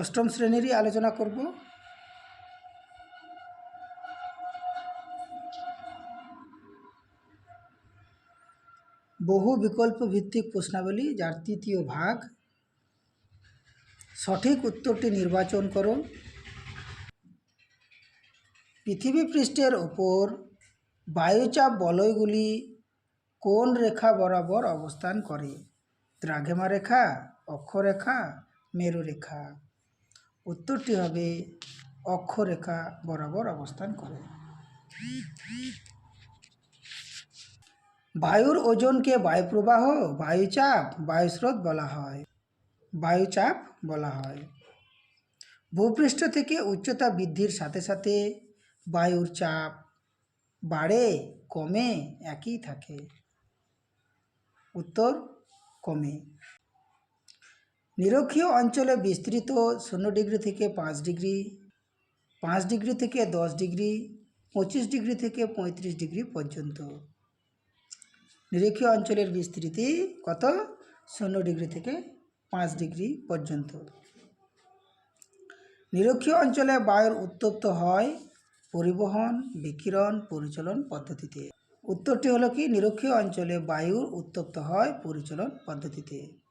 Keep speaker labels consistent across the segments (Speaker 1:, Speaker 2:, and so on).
Speaker 1: অষ্টম শ্রেণীরই আলোচনা করব। বহু বিকল্প ভিত্তিক প্রশ্নাবলী, যার তৃতীয় ভাগ। সঠিক উত্তরটি নির্বাচন করো। পৃথিবী পৃষ্ঠের ওপর বায়ুচাপ বলয়গুলি কোন রেখা বরাবর অবস্থান করে? দ্রাঘেমা রেখা, অক্ষরেখা, মেরুরেখা। উত্তরটি হবে অক্ষরেখা বরাবর অবস্থান করে। বায়ুর ওজনকে বায়ুপ্রবাহ, বায়ুচাপ, বায়ুস্রোত বলা হয়। বায়ুচাপ বলা হয়। ভূপৃষ্ঠ থেকে উচ্চতা বৃদ্ধির সাথে সাথে বায়ুর চাপ বাড়ে, কমে, একই থাকে। উত্তর, কমে। নিরক্ষীয় অঞ্চলে বিস্তৃত শূন্য ডিগ্রি থেকে পাঁচ ডিগ্রি পাঁচ ডিগ্রি থেকে দশ ডিগ্রি, পঁচিশ ডিগ্রি থেকে পঁয়ত্রিশ ডিগ্রি পর্যন্ত। নিরক্ষীয় অঞ্চলের বিস্তৃতি কত? শূন্য ডিগ্রি থেকে পাঁচ ডিগ্রি পর্যন্ত। নিরক্ষীয় অঞ্চলে বায়ুর উত্তপ্ত হয় পরিবহন, বিকিরণ, পরিচালন পদ্ধতিতে। উত্তরটি হলো কি? নিরক্ষীয় অঞ্চলে বায়ুর উত্তপ্ত হয় পরিচালন পদ্ধতিতে।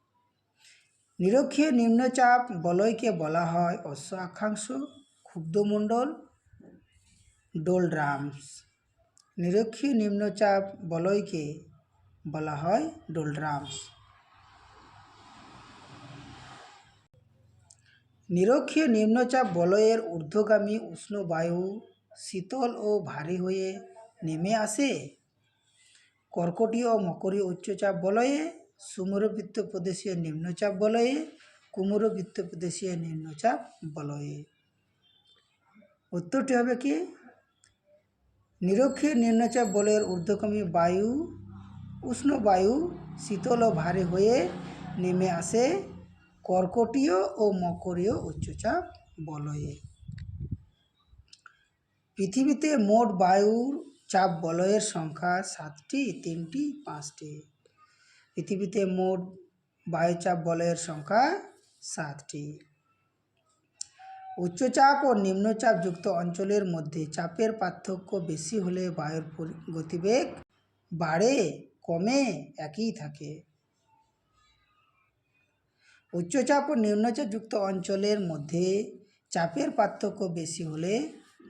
Speaker 1: নিরক্ষীয় নিম্নচাপ বলয়কে বলা হয় অশ্ব অক্ষাংশ ক্ষুব্ধমণ্ডল ডোলড্রামস। নিরক্ষীয় নিম্নচাপ বলয়কে বলা হয় ডোলড্রামস। নিরক্ষীয় নিম্নচাপ বলয়ের ঊর্ধ্বগামী উষ্ণ বায়ু শীতল ও ভারী হয়ে নেমে আসে। কর্কটীয় ও মকরীয় উচ্চচাপ বলয়ে সুমেরুবৃত্ত প্রদেশীয় নিম্নচাপ বলয়ে, কুমেরুবৃত্ত প্রদেশীয় নিম্নচাপ বলয়ে। উত্তরটি হবে কি? নিরক্ষীয় নিম্নচাপ বলয়ের ঊর্ধ্বগামী বায়ু, উষ্ণ বায়ু শীতল ও ভারী হয়ে নেমে আসে কর্কটীয় ও মকরীয় উচ্চচাপ বলয়ে। পৃথিবীতে মোট বায়ুর চাপ বলয়ের সংখ্যা সাতটি, তিনটি, পাঁচটি। পৃথিবীতে মোট বায়ুচাপ বলয়ের সংখ্যা সাতটি। উচ্চচাপ ও নিম্নচাপ যুক্ত অঞ্চলের মধ্যে চাপের পার্থক্য বেশি হলে বায়ুর গতিবেগ বাড়ে, কমে, একই থাকে। উচ্চচাপ ও নিম্নচাপ যুক্ত অঞ্চলের মধ্যে চাপের পার্থক্য বেশি হলে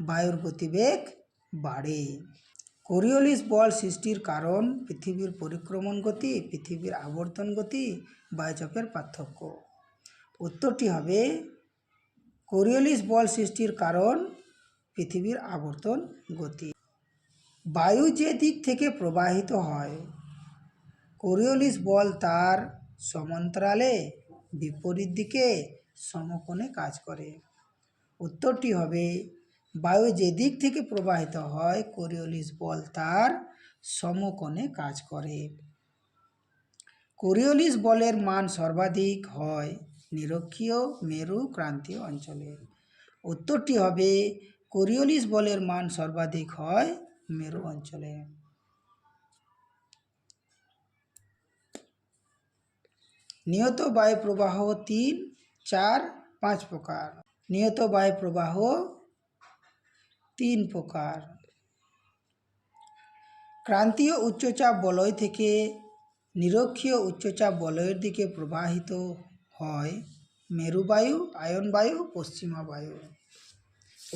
Speaker 1: বায়ুর গতিবেগ বাড়ে। কোরিওলিস বল সৃষ্টির কারণ, পৃথিবীর পরিক্রমণ গতি, পৃথিবীর আবর্তন গতি, বায়ুচাপের পার্থক্য। উত্তরটি হবে, কোরিওলিস বল সৃষ্টির কারণ, পৃথিবীর আবর্তন গতি। বায়ু যে দিক থেকে প্রবাহিত হয়, কোরিওলিস বল তার সমান্তরালে বিপরীত দিকে সমকোণে কাজ করে। উত্তরটি হবে বায়ু যে দিক থেকে প্রবাহিত হয়, কোরিওলিস বল তার সমকোণে কাজ করে। কোরিওলিস বলের মান সর্বাধিক হয় নিরক্ষীয় মেরু ক্রান্তীয় অঞ্চলে। উত্তরটি হবে, কোরিওলিস বলের মান সর্বাধিক হয় মেরু অঞ্চলে। নিয়ত বায়ু প্রবাহ তিন, চার, পাঁচ প্রকার। নিয়ত বায়ু প্রবাহ তিন প্রকার। ক্রান্তীয় উচ্চচাপ বলয় থেকে নিরক্ষীয় উচ্চচাপ বলয়ের দিকে প্রবাহিত হয় মেরুবায়ু আয়ন বায়ু পশ্চিমা বায়ু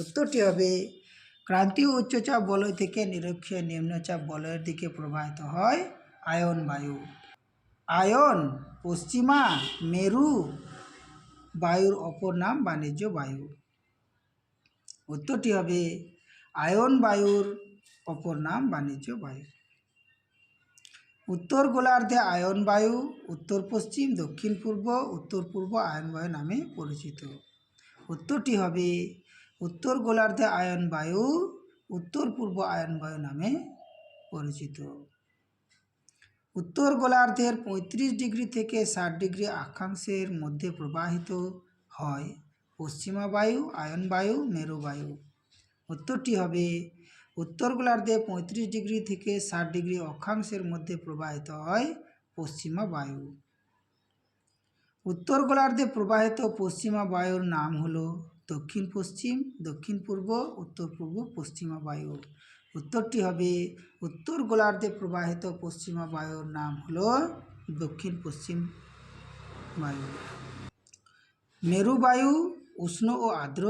Speaker 1: উত্তরটি হবে, ক্রান্তীয় উচ্চচাপ বলয় থেকে নিরক্ষীয় নিম্নচাপ বলয়ের দিকে প্রবাহিত হয় আয়ন বায়ু আয়ন, পশ্চিমা, মেরু বায়ুর অপর নাম বাণিজ্য বায়ু। উত্তরটি হবে আয়ন বায়ুর অপর নাম বাণিজ্য বায়ু। উত্তর গোলার্ধে আয়ন বায়ু, উত্তর পশ্চিম, দক্ষিণ পূর্ব, উত্তর পূর্ব আয়ন বায়ু নামে পরিচিত। উত্তরটি হবে উত্তর গোলার্ধে আয়ন বায়ু, উত্তর পূর্ব আয়ন বায়ু নামে পরিচিত। উত্তর গোলার্ধের পঁয়ত্রিশ ডিগ্রি থেকে ষাট ডিগ্রি অক্ষাংশের মধ্যে প্রবাহিত হয়। পশ্চিমা বায়ু, আয়ন বায়ু, মেরু বায়ু। উত্তরটি হবে, উত্তর গোলার্ধে পঁয়ত্রিশ ডিগ্রি থেকে ষাট ডিগ্রি অক্ষাংশের মধ্যে প্রবাহিত হয় পশ্চিমা বায়ু। উত্তর গোলার্ধে প্রবাহিত পশ্চিমা বায়ুর নাম হলো দক্ষিণ পশ্চিম, দক্ষিণ পূর্ব, উত্তর পূর্ব, পশ্চিমা বায়ু। উত্তরটি হবে, উত্তর গোলার্ধে প্রবাহিত পশ্চিমা বায়ুর নাম হলো দক্ষিণ পশ্চিম বায়ু। মেরুবায়ু উষ্ণ ও আর্দ্র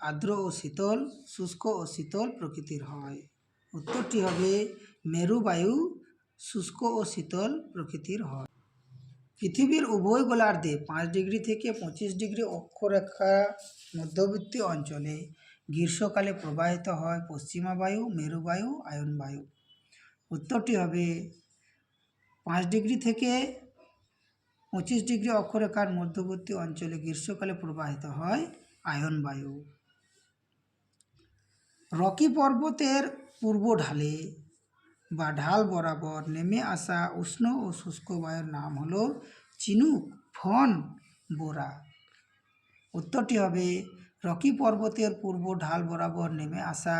Speaker 1: আর্দ্র ও শীতল, শুষ্ক ও শীতল প্রকৃতির হয়। উত্তরটি হবে, মেরুবায়ু শুষ্ক ও শীতল প্রকৃতির হয়। পৃথিবীর উভয় গোলার্ধে পাঁচ ডিগ্রি থেকে পঁচিশ ডিগ্রি অক্ষরেখা মধ্যবর্তী অঞ্চলে গ্রীষ্মকালে প্রবাহিত হয় পশ্চিমা বায়ু মেরুবায়ু আয়ন বায়ু উত্তরটি হবে, পাঁচ ডিগ্রি থেকে পঁচিশ ডিগ্রি অক্ষরেখার মধ্যবর্তী অঞ্চলে গ্রীষ্মকালে প্রবাহিত হয় আয়ন বায়ু। রকি পর্বতের পূর্ব ঢালে বা ঢাল বরাবর নেমে আসা উষ্ণ ও শুষ্ক বায়ুর নাম হলো চিনুক, ফন, বোরা। উত্তরটি হবে, রকি পর্বতের পূর্ব ঢাল বরাবর নেমে আসা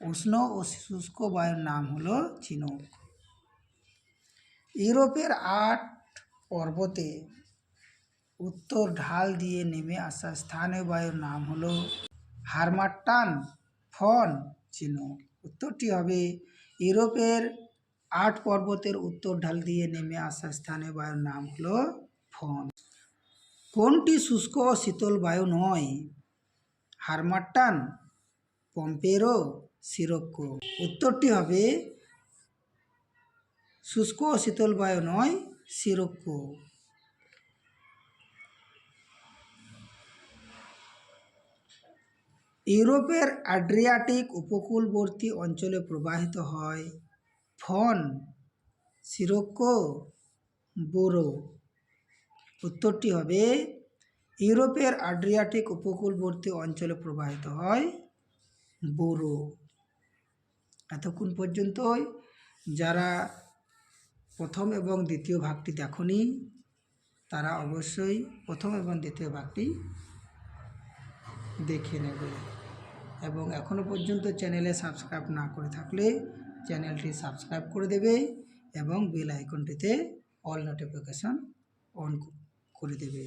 Speaker 1: উষ্ণ ও শুষ্ক বায়ুর নাম হলো চিনুক। ইউরোপের আট পর্বতে উত্তর ঢাল দিয়ে নেমে আসা স্থানীয় বায়ুর নাম হলো হারমাট্টান ফন চিনুক উত্তরটি হবে ইউরোপের আট পর্বতের উত্তর ঢাল দিয়ে নেমে আসা স্থানীয় বায়ুর নাম হলো ফন। কোনটি শুষ্ক ও শীতল বায়ু নয়? হারমাট্টান, পম্পেরো, সিরক্কো। উত্তরটি হবে শুষ্ক ও শীতল বায়ু নয়। সিরক্কো ইউরোপের আড্রিয়াটিক উপকূলবর্তী অঞ্চলে প্রবাহিত হয় ফন, সিরক্কো, বোরো। উত্তরটি হবে, ইউরোপের আড্রিয়াটিক উপকূলবর্তী অঞ্চলে প্রবাহিত হয় বোরো। এতক্ষণ পর্যন্তই, যারা প্রথম এবং দ্বিতীয় ভাগটি দেখনি। তারা অবশ্যই প্রথম এবং দ্বিতীয় ভাগটি দেখে নেবে। এবং এখনও পর্যন্ত চ্যানেলে সাবস্ক্রাইব না করে থাকলে চ্যানেলটি সাবস্ক্রাইব করে দেবে এবং বেল আইকনটিতে অল নোটিফিকেশন অন করে দেবে।